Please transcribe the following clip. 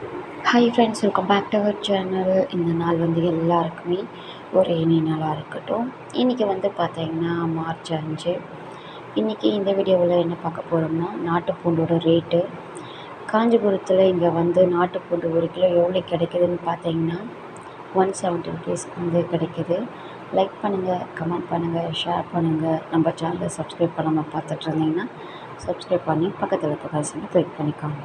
Hi friends welcome back to our channel இந்த நாள் வந்து எல்லாருக்குமே ஒரு இனி நாளாக இருக்கட்டும். இன்றைக்கி வந்து பார்த்தீங்கன்னா மார்ச் அஞ்சு. இன்றைக்கி இந்த வீடியோவில் என்ன பார்க்க போகிறோம்னா நாட்டுப்பூண்டோட ரேட்டு காஞ்சிபுரத்தில் இங்கே வந்து நாட்டுப்பூண்டு ஒரு கிலோ எவ்வளோ கிடைக்குதுன்னு பார்த்தீங்கன்னா ஒன் செவன்ட்டி ருபீஸ் வந்து கிடைக்கிது. லைக் பண்ணுங்கள் கமெண்ட் பண்ணுங்கள் ஷேர் பண்ணுங்கள் நம்ம சேனலை சப்ஸ்கிரைப் பண்ணாமல் பார்த்துட்டு இருந்தீங்கன்னா சப்ஸ்கிரைப் பண்ணி பக்கத்தில் இருக்க பசங்க கிளிக் பண்ணிக்கோங்க.